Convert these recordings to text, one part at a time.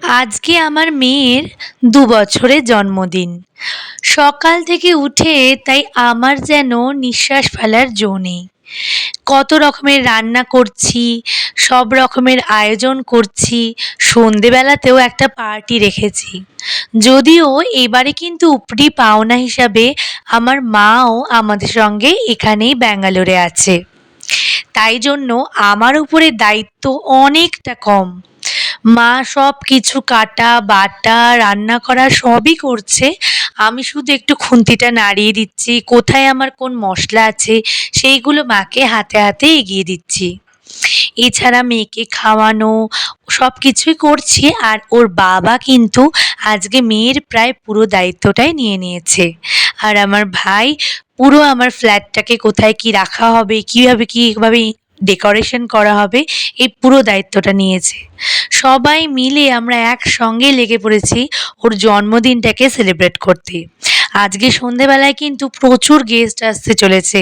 আজকে আমার মেয়ের দু বছরের জন্মদিন। সকাল থেকে উঠে তাই আমার যেন নিঃশ্বাস ফেলার জো নেই। কত রকমের রান্না করছি, সব রকমের আয়োজন করছি, সন্ধেবেলাতেও একটা পার্টি রেখেছি। যদিও এবারে কিন্তু উপরি পাওনা হিসাবে আমার মাও আমাদের সঙ্গে এখানেই ব্যাঙ্গালোরে আছে। তাই জন্য আমার উপরে দায়িত্ব অনেকটা কম। মা সব কিছু কাটা, বাটা, রান্না করা সবই করছে। আমি শুধু একটু খুন্তিটা নাড়িয়ে দিচ্ছি, কোথায় আমার কোন মশলা আছে সেইগুলো মাকে হাতে হাতে এগিয়ে দিচ্ছি। এছাড়া মেয়েকে খাওয়ানো, সব কিছুই করছি আর ওর বাবা কিন্তু আজকে মেয়ের প্রায় পুরো দায়িত্বটাই নিয়ে নিয়েছে। আর আমার ভাই পুরো আমার ফ্ল্যাটটাকে কোথায় কি রাখা হবে, কীভাবে কীভাবে ডেকোরেশন করা হবে, এই পুরো দায়িত্বটা নিয়েছে। সবাই মিলে আমরা একসঙ্গে লেগে পড়েছি ওর জন্মদিনটাকে সেলিব্রেট করতে। আজকে সন্ধেবেলায় কিন্তু প্রচুর গেস্ট আসতে চলেছে।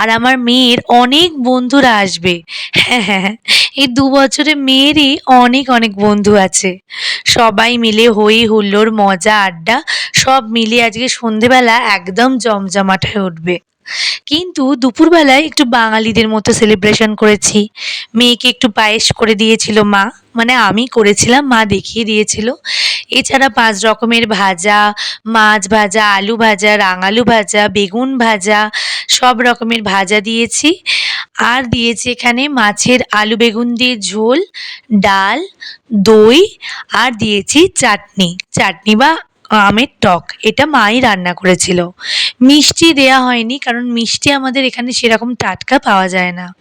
আর আমার মেয়ের অনেক বন্ধুরা আসবে। হ্যাঁ হ্যাঁ হ্যাঁ এই দু বছরে মেয়েরই অনেক অনেক বন্ধু আছে। সবাই মিলে হই হুল্লোড়, মজা, আড্ডা, সব মিলে আজকে সন্ধেবেলা একদম জমজমাট হয়ে উঠবে। কিন্তু দুপুরবেলায় একটু বাঙালিদের মতো সেলিব্রেশন করেছি। মেয়েকে একটু পায়েস করে দিয়েছিল মা মানে আমি করেছিলাম, মা দেখিয়ে দিয়েছিল। এছাড়া পাঁচ রকমের ভাজা, মাছ ভাজা, আলু ভাজা, রাঙালু ভাজা, বেগুন ভাজা, সব রকমের ভাজা দিয়েছি। আর দিয়েছি এখানে মাছের আলু বেগুন দিয়ে ঝোল, ডাল, দই, আর দিয়েছি চাটনি। চাটনি বা আমের টক, এটা মাই রান্না করেছিল। মিষ্টি দেয়া হয়নি, কারণ মিষ্টি আমাদের এখানে সেরকম টাটকা পাওয়া যায় না।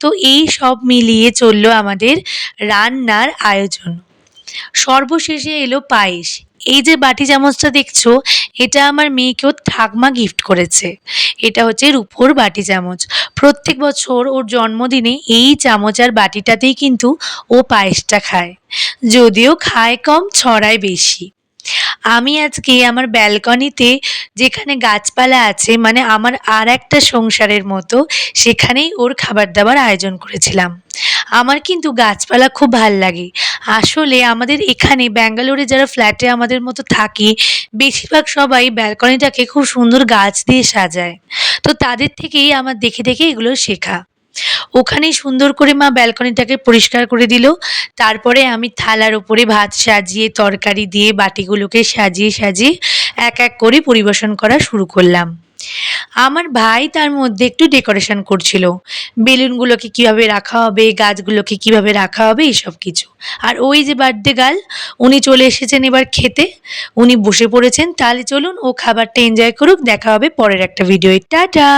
তো এই সব মিলিয়ে চলল আমাদের রান্নার আয়োজন। সর্বশেষে এলো পায়েস। এই যে বাটি চামচটা দেখছ, এটা আমার মেয়েকে ওর ঠাকমা গিফট করেছে। এটা হচ্ছে রূপোর বাটি চামচ। প্রত্যেক বছর ওর জন্মদিনে এই চামচ আর বাটিটাতেই কিন্তু ও পায়েসটা খায়। যদিও খায় কম, ছড়ায় বেশি। আমি আজকে আমার ব্যালকনিতে যেখানে গাছপালা আছে মানে আমার আর একটা সংসারের মতো, সেখানেই ওর খাবার দাবার আয়োজন করেছিলাম। আমার কিন্তু গাছপালা খুব ভালো লাগে। আসলে আমাদের এখানে ব্যাঙ্গালোরে যারা ফ্ল্যাটে আমাদের মতো থাকি, বেশিরভাগ সবাই ব্যালকনিটাকে খুব সুন্দর গাছ দিয়ে সাজায়। তো তাদের থেকেই আমার দেখে দেখে এগুলো শেখা। ওখানেই সুন্দর করে মা ব্যালকনিটাকে পরিষ্কার করে দিল। তারপরে আমি থালার ওপরে ভাত সাজিয়ে, তরকারি দিয়ে, বাটিগুলোকে সাজিয়ে সাজিয়ে এক এক করে পরিবেশন করা শুরু করলাম। আমার ভাই তার মধ্যে একটু ডেকোরেশন করছিল। বেলুনগুলোকে কীভাবে রাখা হবে, গাছগুলোকে কীভাবে রাখা হবে এইসব কিছু। আর ওই যে বার্থডে গাল উনি চলে এসেছেন এবার খেতে। উনি বসে পড়েছেন, তাহলে চলুন ও খাবারটা এনজয় করুক, দেখা হবে পরের একটা ভিডিও টাটা!